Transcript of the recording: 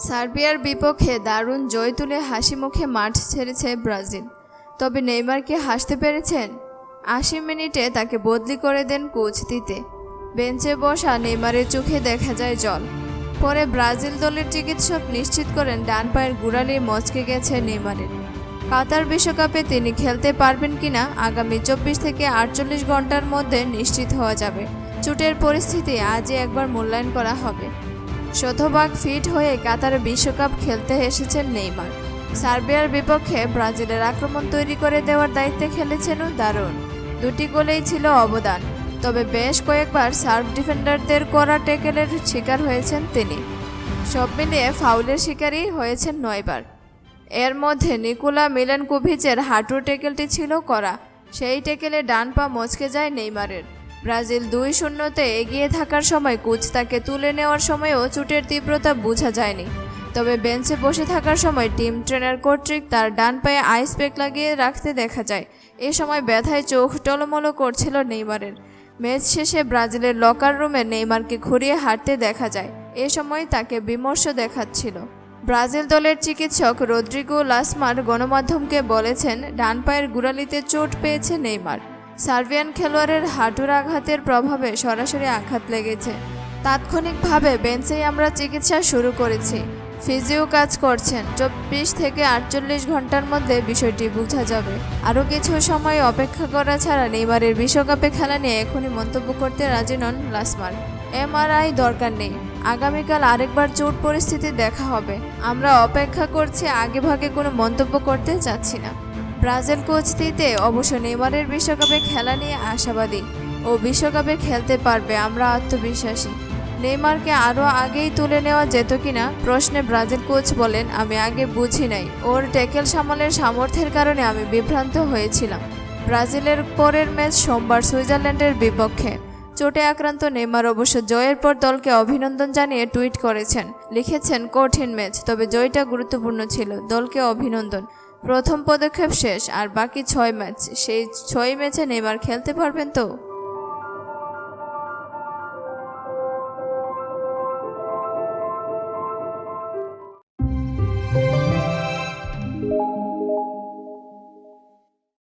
সার্বিয়ার বিপক্ষে দারুণ জয় তুলে হাসি মুখে মাঠ ছেড়েছে ব্রাজিল। তবে নেইমার কি হাসতে পেরেছেন? আশি মিনিটে তাকে বদলি করে দেন কোচ দিতে বেঞ্চে বসা নেইমারের চোখে দেখা যায় জল। পরে ব্রাজিল দলের চিকিৎসক নিশ্চিত করেন ডান পায়ের গুড়ালি মচকে গেছে নেইমারের। কাতার বিশ্বকাপে তিনি খেলতে পারবেন কিনা আগামী চব্বিশ থেকে আটচল্লিশ ঘণ্টার মধ্যে নিশ্চিত হওয়া যাবে। চোটের পরিস্থিতি আজই একবার মূল্যায়ন করা হবে। শতভাগ ফিট হয়ে কাতারে বিশ্বকাপ খেলতে এসেছেন নেইমার। সার্বিয়ার বিপক্ষে ব্রাজিলের আক্রমণ তৈরি করে দেওয়ার দায়িত্বে খেলেছেন দারুণ। দুটি গোলেই ছিল অবদান, তবে বেশ কয়েকবার সার্ভ ডিফেন্ডারদের করা টেকেলের শিকার হয়েছেন তিনি। সব মিলিয়ে ফাউলের শিকারই হয়েছেন নয়বার। এর মধ্যে নিকোলা মিলানকোভিচের হাঁটুর টেকেলটি ছিল করা, সেই টেকেলে ডান পা মচকে যায় নেইমারের। ব্রাজিল দুই শূন্যতে এগিয়ে থাকার সময় কোচ তাকে তুলে নেওয়ার সময়ও চোটের তীব্রতা বোঝা যায়নি। তবে বেঞ্চে বসে থাকার সময় টিম ট্রেনার কর্তৃক তার ডান পায়ে আইস প্যাক লাগিয়ে রাখতে দেখা যায়। এ সময় ব্যথায় চোখ টলমলো করছিল নেইমারের। ম্যাচ শেষে ব্রাজিলের লকার রুমে নেইমারকে ঘুরিয়ে হাঁটতে দেখা যায়। এ সময় তাকে বিমর্ষ দেখাচ্ছিল। ব্রাজিল দলের চিকিৎসক রদ্রিগো লাসমার গণমাধ্যমকে বলেছেন, ডান পায়ের গুড়ালিতে চোট পেয়েছে নেইমার। সার্বিয়ান খেলোয়াড়ের হাঁটুর আঘাতের প্রভাবে সরাসরি আঘাত লেগেছে। তাৎক্ষণিকভাবে বেঞ্চেই আমরা চিকিৎসা শুরু করেছি। ফিজিও কাজ করছেন। চব্বিশ থেকে আটচল্লিশ ঘণ্টার মধ্যে বিষয়টি বোঝা যাবে। আরও কিছু সময় অপেক্ষা করা ছাড়া নেইমারের বিশ্বকাপে খেলা নিয়ে এখনই মন্তব্য করতে রাজি নন লাসমার। এমআরআই দরকার নেই। আগামীকাল আরেকবার চোট পরিস্থিতি দেখা হবে। আমরা অপেক্ষা করছি আগেভাগে কোনো মন্তব্য করতে চাচ্ছি না। ব্রাজিল কোচ দিতে অবশ্য নেইমারের বিশ্বকাপে খেলা নিয়ে আশাবাদী ও বিশ্বকাপে খেলতে পারবে আমরা আত্মবিশ্বাসী। নেইমারকে আরও আগেই তুলে নেওয়া যেত কিনা প্রশ্নে ব্রাজিল কোচ বলেন, আমি আগে বুঝি নাই। ওর ট্যাকেল সামালের সামর্থ্যের কারণে আমি বিভ্রান্ত হয়েছিলাম। ব্রাজিলের পরের ম্যাচ সোমবার সুইজারল্যান্ডের বিপক্ষে। চোটে আক্রান্ত নেইমার অবশ্য জয়ের পর দলকে অভিনন্দন জানিয়ে টুইট করেছেন। লিখেছেন, কঠিন ম্যাচ, তবে জয়টা গুরুত্বপূর্ণ ছিল। দলকে অভিনন্দন। প্রথম পদক্ষেপ শেষ আর বাকি ছয় ম্যাচ সেই ছয় ম্যাচে নেইমার খেলতে পারবেন তো?